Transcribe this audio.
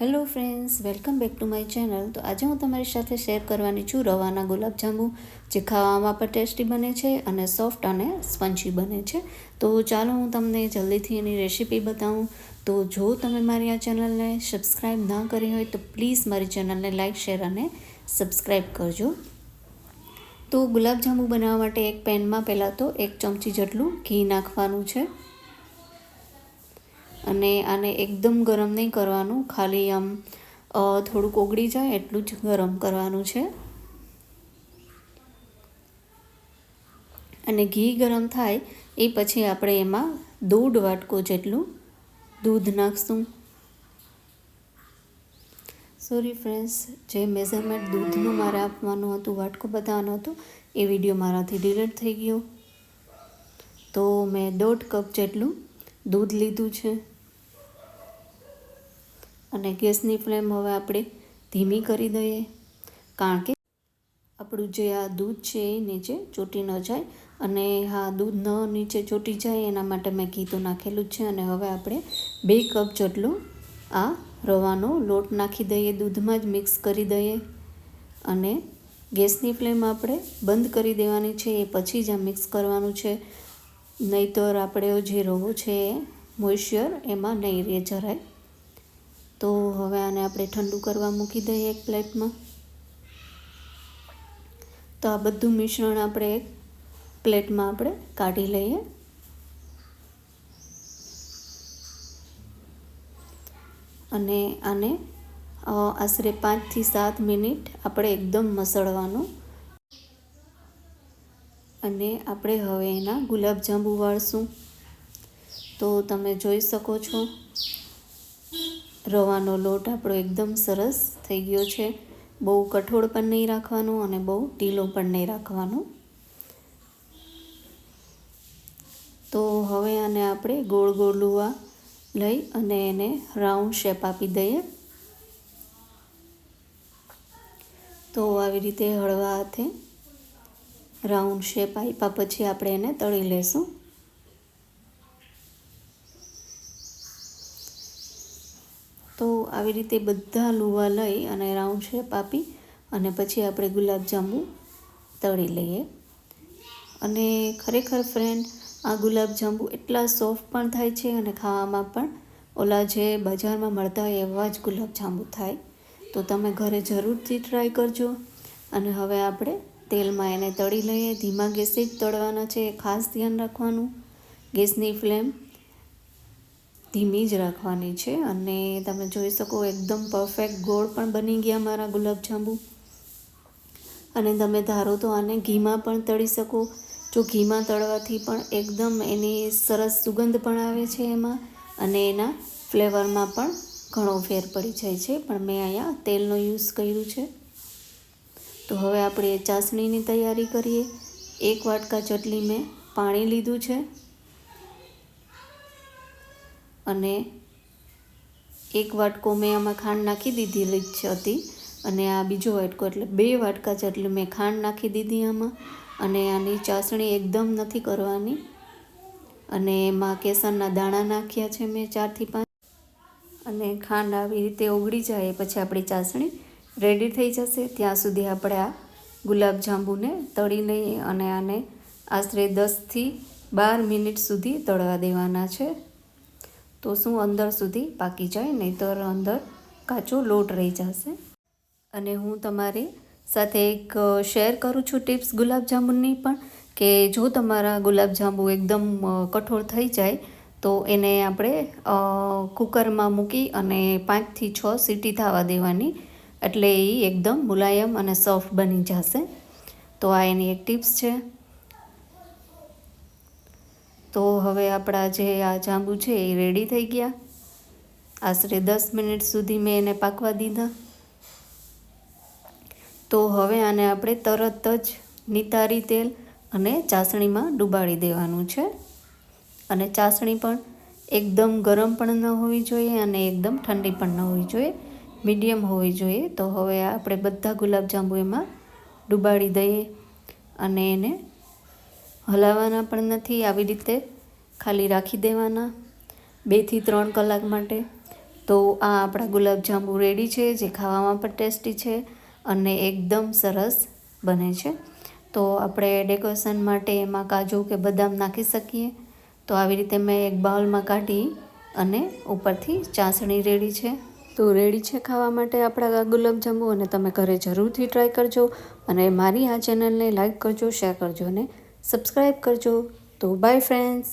Hello friends, welcome back to my channel. તો આજે હું તમારી સાથે શેર કરવાની છું રવાના ગુલાબજાંબુ, જે ખાવામાં પણ ટેસ્ટી બને છે અને સોફ્ટ અને સ્પંચી બને છે. તો ચાલો હું તમને જલ્દીથી એની રેસીપી બતાવું. તો જો તમે મારી આ ચેનલને સબસ્ક્રાઈબ ના કરી હોય તો પ્લીઝ મારી ચેનલને લાઇક, શેર અને સબસ્ક્રાઈબ કરજો. તો ગુલાબજાંબુ બનાવવા માટે એક પેનમાં પહેલાં તો એક ચમચી જેટલું ઘી નાખવાનું છે. અને આને એકદમ ગરમ નહીં કરવાનું. ખાલી આમ થોડુંક ઓગળી જાય એટલું જ ગરમ કરવાનું છે. અને ઘી ગરમ થાય એ પછી આપણે એમાં દોઢ વાટકો જેટલું દૂધ નાખશું. સોરી ફ્રેન્ડ્સ જે મેઝરમેન્ટ દૂધનું મારે આપવાનું હતું, વાટકો બતાવવાનું હતું, એ વીડિયો મારાથી ડિલીટ થઈ ગયો. તો મેં દોઢ કપ જેટલું દૂધ લીધું છે. અને ગેસની ફ્લેમ હવે આપણે ધીમી કરી દઈએ. કારણ કે આપણું જે આ દૂધ છે એ નીચે ચોટી ન જાય અને હા, દૂધ ન નીચે ચોટી જાય એના માટે મેં ઘી તો નાખેલું જ છે અને હવે આપણે બે કપ જેટલું આ રવાનો લોટ નાખી દઈએ, દૂધમાં જ મિક્સ કરી દઈએ. અને ગેસની ફ્લેમ આપણે બંધ કરી દેવાની છે, એ પછી જ આ મિક્સ કરવાનું છે. નહીંતર આપણે જે રવો છે મોઇશ્ચર, એમાં નહીં રહે જરાય. તો હવે આને આપણે ઠંડુ કરવા મૂકી દઈએ એક પ્લેટમાં. તો આ બધું મિશ્રણ આપણે એક પ્લેટમાં આપણે કાઢી લઈએ. અને આને આશરે પાંચથી સાત મિનિટ આપણે એકદમ મસળવાનું અને આપણે હવે એના ગુલાબજાંબુ વાળશું. તો તમે જોઈ શકો છો, રવાનો લોટ આપણો એકદમ સરસ થઈ ગયો છે. બહુ કઠોળ પણ નહીં રાખવાનું અને બહુ ઢીલો પણ નહીં રાખવાનો. તો હવે આને આપણે ગોળ ગોળ લુવા લઈ અને એને રાઉન્ડ શેપ આપી દઈએ. તો આવી રીતે હળવા હાથે રાઉન્ડ શેપ આપ્યા પછી આપણે એને તળી લેશું. તો આવી રીતે બધા લુવા લઈ અને રાઉન્ડ શેપ આપી અને પછી આપણે ગુલાબજાંબુ તળી લઈએ. અને ખરેખર ફ્રેન્ડ આ ગુલાબજાંબુ એટલા સોફ્ટ પણ થાય છે અને ખાવામાં પણ ઓલા જે બજારમાં મળતા હોય એવા જ ગુલાબજાંબુ થાય. તો તમે ઘરે જરૂરથી ટ્રાય કરજો. અને હવે આપણે તેલમાં એને તળી લઈએ. ધીમા ગેસે જ તળવાના છે, એ ખાસ ધ્યાન રાખવાનું. ગેસની ફ્લેમ ધીમી જ રાખવાની છે અને તમે જોઈ શકો એકદમ પરફેક્ટ ગોળ પણ બની ગયા મારા ગુલાબજાંબુ. અને તમે ધારો તો આને ઘીમાં પણ તળી શકો. જો ઘીમાં તળવાથી પણ એકદમ એની સરસ સુગંધ પણ આવે છે એમાં અને એના ફ્લેવરમાં પણ ઘણો ફેર પડી જાય છે. પણ મેં અહીંયા તેલનો યુઝ કર્યું છે. તો હવે આપણે ચાસણીની તૈયારી કરીએ. એક વાટકા ચટલી મેં પાણી લીધું છે. અને એક વાટકો મેં આમાં ખાંડ નાખી દીધેલી જ હતી. અને આ બીજો વાટકો એટલે બે વાટકા જેટલી મેં ખાંડ નાખી દીધી આમાં. અને આની ચાસણી એકદમ નથી કરવાની. અને એમાં કેસરના દાણા નાખ્યા છે મેં ચારથી પાંચ. અને ખાંડ આવી રીતે ઓગળી જાય પછી આપણી ચાસણી રેડી થઈ જશે. ત્યાં સુધી આપણે આ ગુલાબજાંબુને તળી લઈએ અને આને આશરે દસથી બાર મિનિટ સુધી તળવા દેવાના છે. તો શું અંદર સુધી પાકી જાય? નહીંતર અંદર કાચો લોટ રહી જશે. અને હું તમારી સાથે એક શેર કરું છું ટિપ્સ ગુલાબજાંબુની પણ, કે જો તમારા ગુલાબજાંબુ એકદમ કઠોળ થઈ જાય, તો એને આપણે કુકરમાં મૂકી અને પાંચથી છ સીટી થવા દેવાની એટલે એ એકદમ મુલાયમ અને સોફ્ટ બની જશે. તો આ એની એક ટિપ્સ છે. તો હવે આપણા જે આ જાંબુ છે એ રેડી થઈ ગયા. આશરે દસ મિનિટ સુધી મેં એને પાકવા દીધા. તો હવે આને આપણે તરત જ નિતારી તેલ અને ચાસણીમાં ડૂબાડી દેવાનું છે. અને ચાસણી પણ એકદમ ગરમ પણ ન હોવી જોઈએ અને એકદમ ઠંડી પણ ન હોવી જોઈએ. મીડિયમ હોવી જોઈએ. તો હવે આપણે બધા ગુલાબજાંબુ એમાં ડુબાડી દઈએ અને એને હલાવવાના પણ નથી. આવી રીતે ખાલી રાખી દેવાના બેથી ત્રણ કલાક માટે. તો આ આપણા ગુલાબજાંબુ રેડી છે, જે ખાવામાં પણ ટેસ્ટી છે અને એકદમ સરસ બને છે. તો આપણે ડેકોરેશન માટે એમાં કાજુ કે બદામ નાખી શકીએ. તો આવી રીતે મેં એક બાઉલમાં કાઢી અને ઉપરથી ચાસણી રેડી છે. તો રેડી છે ખાવા માટે આપણા ગુલાબજાંબુ અને તમે ઘરે જરૂરથી ટ્રાય કરજો. અને મારી આ ચેનલને લાઇક કરજો શેર કરજો અને સબસ્ક્રાઈબ કરજો. તો બાય ફ્રેન્ડ્સ